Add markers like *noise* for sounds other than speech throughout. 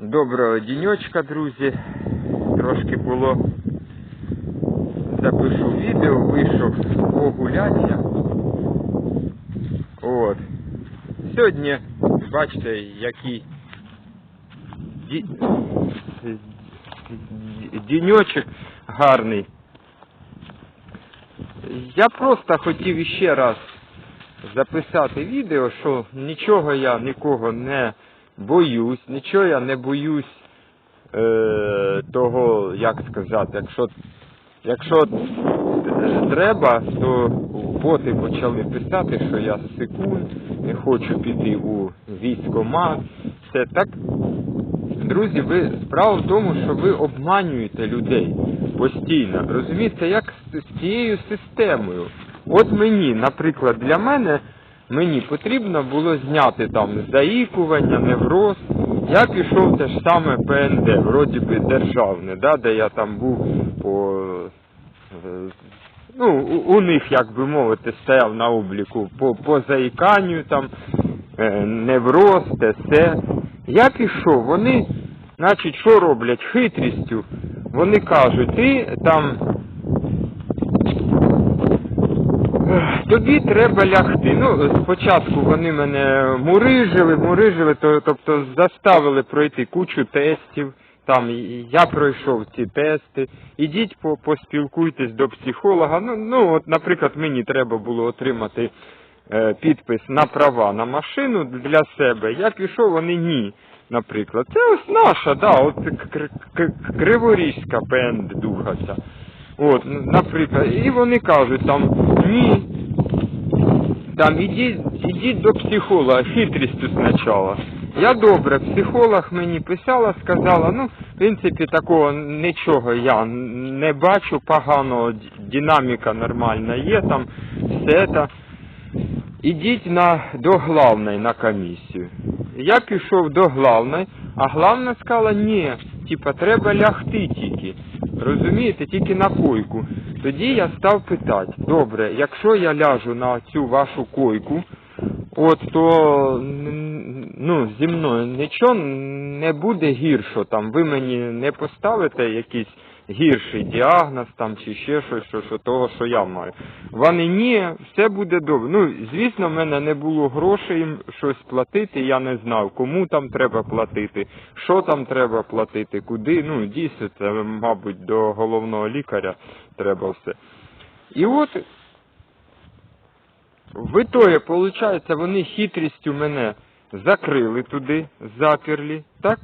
Доброго діньочка, друзі. Трошки було запишу відео, вийшов погуляння. От. Сьогодні, бачите, який ді... діньочок гарний. Я просто хотів іще раз записати відео, що нічого я нікого не боюсь, нічого я не боюсь е, того, як сказати, якщо, якщо треба, то боти почали писати, що я секунд, не хочу піти у військкомат. Все так. Друзі, ви справа в тому, що ви обманюєте людей постійно. Розумієте, як з цією системою. От мені, наприклад, для мене мені потрібно було зняти там заїкування, невроз. Я пішов те ж саме ПНД, вроді би державне, да, де я там був по е, ну, у, них, як би мовити, стояв на обліку по, по заїканню там, е, невроз, те все. Я пішов, вони, значить, що роблять хитрістю? Вони кажуть, ти там Тобі треба лягти. Ну, спочатку вони мене мурижили, мурижили, то, тобто заставили пройти кучу тестів. Там я пройшов ці тести. Ідіть по, поспілкуйтесь до психолога. Ну, ну, от, наприклад, мені треба було отримати е, підпис на права на машину для себе. Я пішов, вони ні. Наприклад, це ось наша, да, от Кр- Кр- Криворізька ПНД духа ця. От, наприклад, і вони кажуть там, ні, там ідіть, ідіть до психолога, хитрістю спочатку. Я добре, психолог мені писала, сказала, ну, в принципі, такого нічого я не бачу поганого, динаміка нормальна є, там все це. Ідіть на, до главної на комісію. Я пішов до главної, а главна сказала, ні, типа треба лягти тільки. Розумієте, тільки на койку. Тоді я став питати, добре, якщо я ляжу на цю вашу койку, от то ну, зі мною нічого не буде гірше, там ви мені не поставите якийсь гірший діагноз там чи ще щось, що, що того, що я маю. Вони ні, все буде добре. Ну, звісно, в мене не було грошей їм щось платити, я не знав, кому там треба платити, що там треба платити, куди. Ну, дійсно, це, мабуть, до головного лікаря треба все. І от в ітогі, виходить, вони хитрістю мене закрили туди, заперли, так?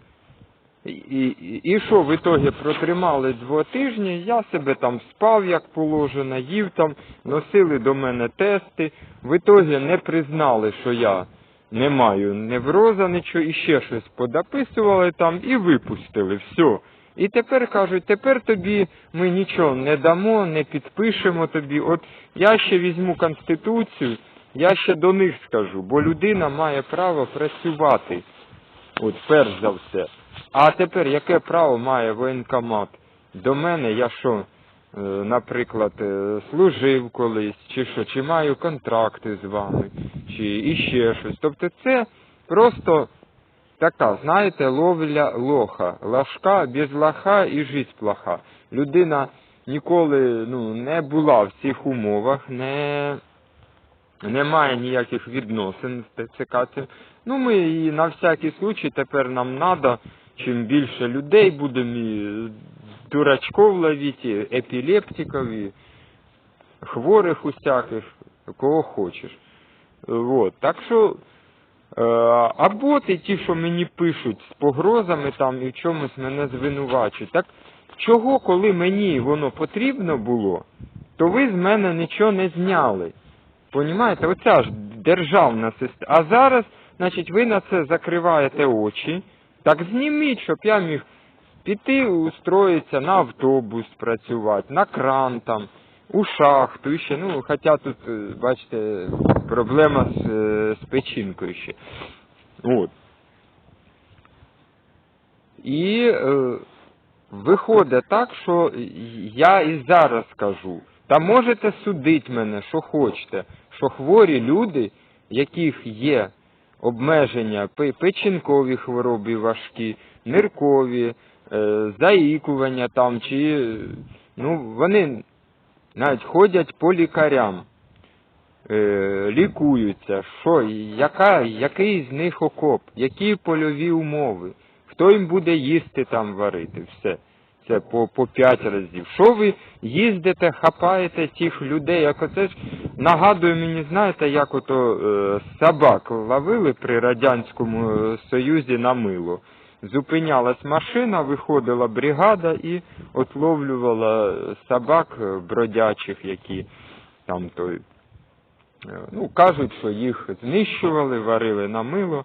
І, і, і що в ітогі протримали два тижні, я себе там спав, як положено, їв там, носили до мене тести, в ітогі не признали, що я не маю невроза, нічого, і ще щось подописували там і випустили, все. І тепер кажуть, тепер тобі ми нічого не дамо, не підпишемо тобі. От я ще візьму конституцію, я ще до них скажу, бо людина має право працювати. От перш за все. А тепер яке право має воєнкомат? До мене я що, е, наприклад, е, служив колись, чи що, чи маю контракти з вами, чи іще щось. Тобто це просто така, знаєте, ловля лоха. Лашка без лоха і життя плоха. Людина ніколи ну, не була в цих умовах, не немає ніяких відносин з ТЦК. Ну, ми і на всякий случай тепер нам треба, чим більше людей будемо і дурачков ловити, і епілептиків, хворих усяких, кого хочеш. Вот. Так що, е, а боти, ті, що мені пишуть з погрозами там і в чомусь мене звинувачують, так чого, коли мені воно потрібно було, то ви з мене нічого не зняли. Понімаєте, оця ж державна система. А зараз, значить, ви на це закриваєте очі. Так зніміть, щоб я міг піти устроїтися на автобус працювати, на кран там, у шахту ще. Ну, хоча тут, е, бачите, проблема з, е, з печінкою ще. От. І е, виходить так, що я і зараз скажу. Та можете судити мене, що хочете, що хворі люди, яких є обмеження печінкові хвороби важкі, ниркові, е, заїкування там, чи е, ну, вони навіть ходять по лікарям, е, лікуються, що, яка, який з них окоп, які польові умови, хто їм буде їсти там варити, все. Це по, по п'ять разів. Що ви їздите, хапаєте тих людей, як оце ж нагадує мені, знаєте, як ото е, собак ловили при Радянському е, Союзі на мило. Зупинялась машина, виходила бригада і отловлювала собак е, бродячих, які там той. е, Ну, кажуть, що їх знищували, варили на мило.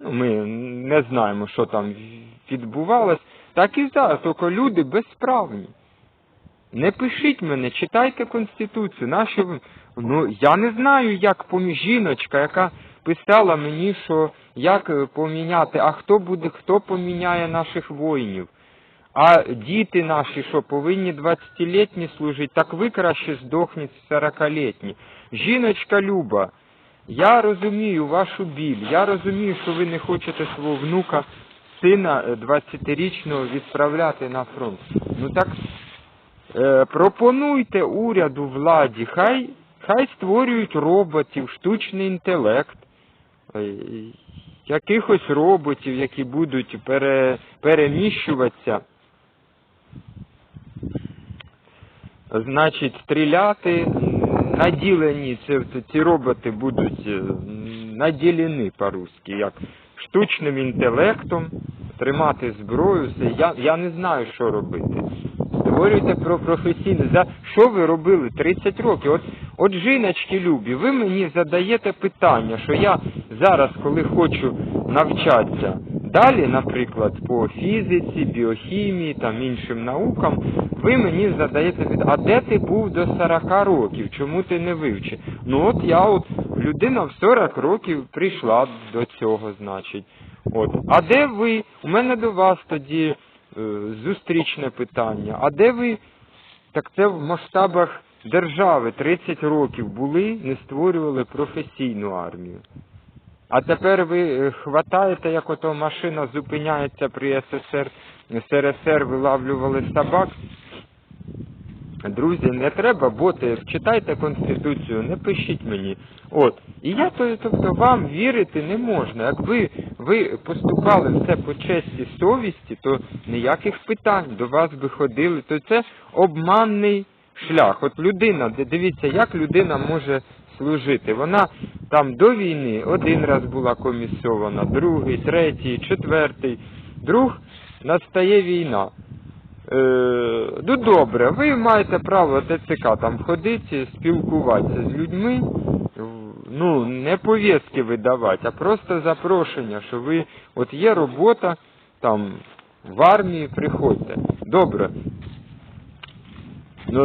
Ну, ми не знаємо, що там відбувалось. Так і зараз, тільки люди безправні. Не пишіть мене, читайте Конституцію. Нащо ви? Ну, я не знаю, як помі... жіночка, яка писала мені, що як е, поміняти, а хто буде, хто поміняє наших воїнів. А діти наші, що повинні 20-літні служити, так ви краще здохніть 40-літні. Жіночка Люба, я розумію вашу біль, я розумію, що ви не хочете свого внука, сина е, 20-річного відправляти на фронт. Ну так е, пропонуйте уряду владі, хай, хай створюють роботів, штучний інтелект, е, якихось роботів, які будуть пере, переміщуватися. Значить, стріляти, наділені, це- ці роботи будуть е, наділені по-русски, як штучним інтелектом, тримати зброю, все. Я, я не знаю, що робити. Створюйте про професійне. За що ви робили 30 років? От, от жіночки любі, ви мені задаєте питання, що я зараз, коли хочу навчатися далі, наприклад, по фізиці, біохімії, там іншим наукам, ви мені задаєте від, а де ти був до 40 років? Чому ти не вивчив? Ну от я от людина в 40 років прийшла до цього, значить. От. А де ви? У мене до вас тоді е, зустрічне питання. А де ви? Так це в масштабах держави 30 років були, не створювали професійну армію. А тепер ви е, хватаєте, як ото машина зупиняється при СССР, СРСР вилавлювали собак. Друзі, не треба боти, читайте Конституцію, не пишіть мені. От. І я тобто вам вірити не можна. Якби ви поступали все по честі совісті, то ніяких питань до вас би ходили, то це обманний шлях. От людина, дивіться, як людина може служити. Вона там до війни один раз була комісована, другий, третій, четвертий. Друг настає війна. Е, ну добре, ви маєте право ТЦК там ходити, спілкуватися з людьми, ну, не повістки видавати, а просто запрошення, що ви, от є робота, там, в армії приходьте. Добре. Е,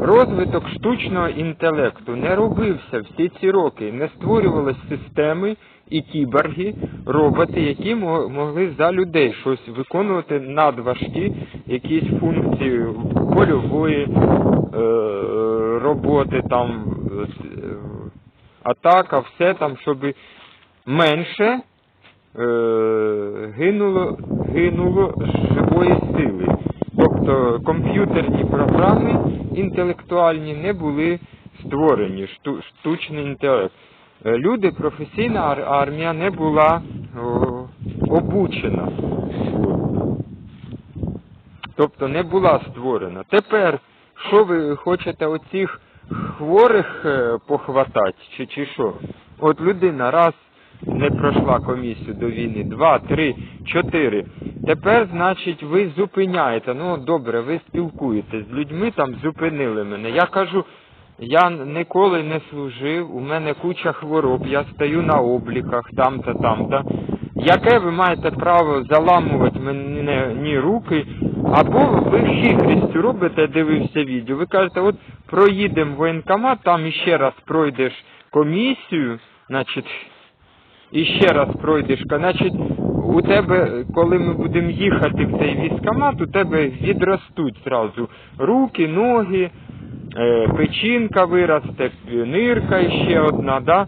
Розвиток штучного інтелекту не робився всі ці роки, не створювалися системи і кіборги, роботи, які могли за людей щось виконувати надважкі якісь функції польової е, роботи, там е, атака, все там, щоб менше гинуло, гинуло живої сили. Тобто комп'ютерні програми інтелектуальні не були створені, штучний інтелект. Е, Люди, професійна армія не була обучена. Тобто не була створена. Тепер, що ви хочете оцих хворих е, похватати, чи, чи що? От людина раз не пройшла комісію до війни, два, три, чотири. Тепер, значить, ви зупиняєте. Ну, добре, ви спілкуєтесь з людьми, там зупинили мене. Я кажу, я ніколи не служив, у мене куча хвороб, я стою на обліках, там-то, там-то. Яке ви маєте право заламувати мені руки, або ви хитрістю робите, дивився відео. Ви кажете, от проїдемо воєнкомат, там іще раз пройдеш комісію, значить, і ще раз пройдеш, значить, у тебе, коли ми будемо їхати в цей військкомат, у тебе відростуть зразу руки, ноги, е, печінка виросте, нирка ще одна, да?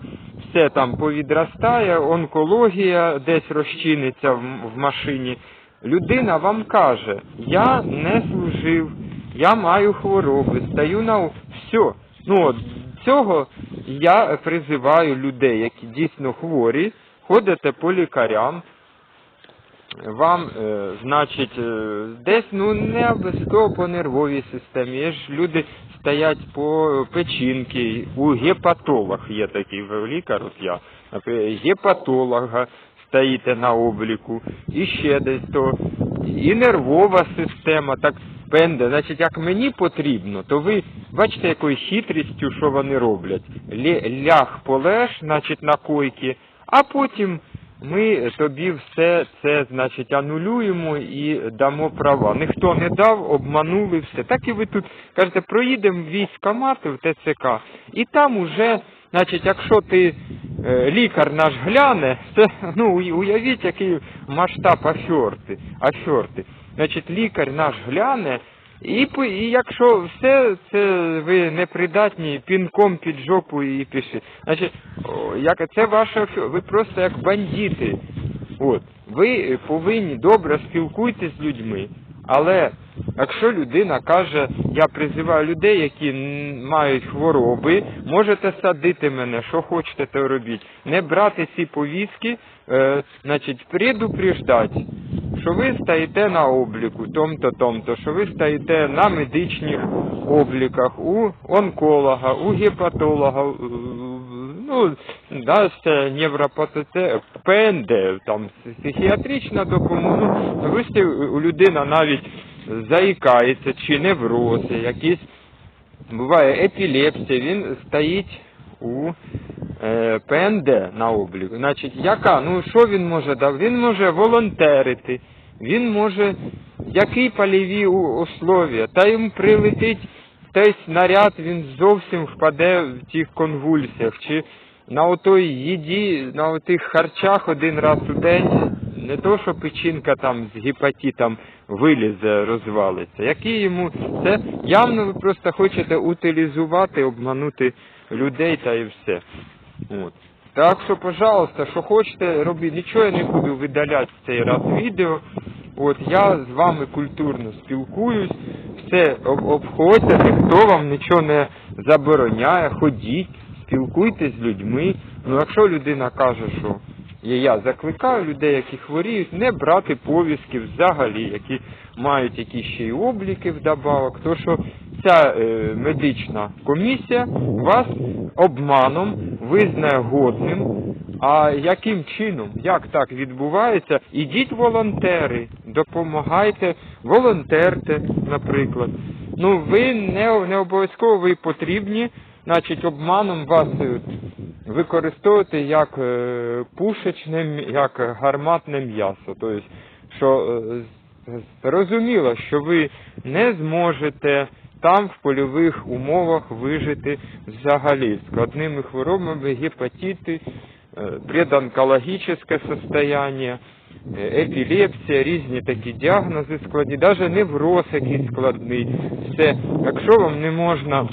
все там повідростає, онкологія десь розчиниться в, в машині. Людина вам каже, я не служив, я маю хвороби, стаю на все. Ну от цього я призиваю людей, які дійсно хворі, ходите по лікарям, вам, е, значить, е, десь ну не обов'язково по нервовій системі. Є ж люди стоять по печінки, у гепатолог є такий лікар, от я, гепатолога стоїте на обліку, і ще десь то, і нервова система, так пенде. Значить, як мені потрібно, то ви бачите, якою хитрістю, що вони роблять. Ляг полеж, значить, на койки, а потім ми тобі все це, значить, анулюємо і дамо права. Ніхто не дав, обманули все. Так і ви тут кажете, проїдемо військомати в ТЦК, і там уже, значить, якщо ти е, лікар наш гляне, *laughs* це ну уявіть, який масштаб афьорти. афьорти. Значить, лікар наш гляне. І, і якщо все це ви непридатні, пінком під жопу і пиши. Значить, як це ваше, ви просто як бандити. От, ви повинні добре спілкуйтесь з людьми. Але якщо людина каже, я призиваю людей, які мають хвороби, можете садити мене, що хочете, то робіть. Не брати ці повістки, е, значить, предупреждати, що ви стоїте на обліку, том-то, том-то, що ви стоїте на медичних обліках у онколога, у гепатолога, ну, да, це невропатоте, там психіатрична допомога. Ну, ви сте- у людина навіть заїкається, чи неврози, якісь буває епілепсія, він стоїть у е, ПНД на обліку. Значить, яка? Ну що він може дати? Він може волонтерити, він може які польові у- условия, та йому прилетить той снаряд, він зовсім впаде в тих конвульсіях, чи на отой їді, на отих харчах один раз у день, не то, що печінка там з гепатитом вилізе, розвалиться. Які йому це явно ви просто хочете утилізувати, обманути людей та і все. От. Так що, пожалуйста, що хочете робіть, нічого я не буду видаляти цей раз відео. От я з вами культурно спілкуюсь, все об- обходьте, ніхто вам нічого не забороняє, ходіть, спілкуйтесь з людьми. Ну якщо людина каже, що я закликаю людей, які хворіють, не брати повістки взагалі, які мають якісь ще й обліки вдобавок, то що ця е, медична комісія вас обманом визнає годним. А яким чином, як так відбувається? Ідіть волонтери, допомагайте, волонтерте, наприклад. Ну ви не, не обов'язково ви потрібні, значить обманом вас е, використовувати як е, пушечне, як гарматне м'ясо. Тобто, що е, зрозуміло, що ви не зможете там в польових умовах вижити взагалі складними хворобами, гепатити, предонкологічне состояние, е, епілепсія, різні такі діагнози складні, навіть невроз якийсь складний. Все, якщо вам не можна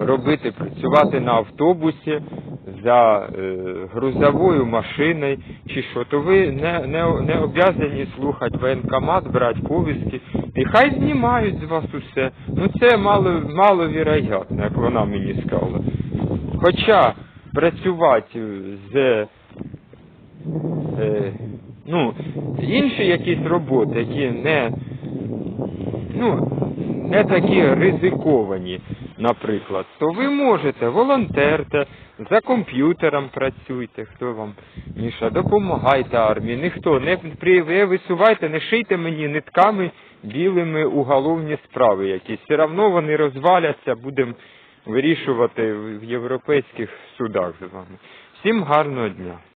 робити, працювати на автобусі за е, грузовою машиною чи що, то ви не, не, не обязані слухати воєнкомат, брати повістки. І хай знімають з вас усе. Ну це мало, маловіроятно, як вона мені сказала. Хоча працювати з е, ну, інші якісь роботи, які не, ну, не такі ризиковані, наприклад, то ви можете волонтерте, за комп'ютером працюйте, хто вам Міша, допомагайте армії, ніхто, не висувайте, не шийте мені нитками білими уголовні справи якісь. Все одно вони розваляться, будемо вирішувати в європейських судах з вами. Всім гарного дня.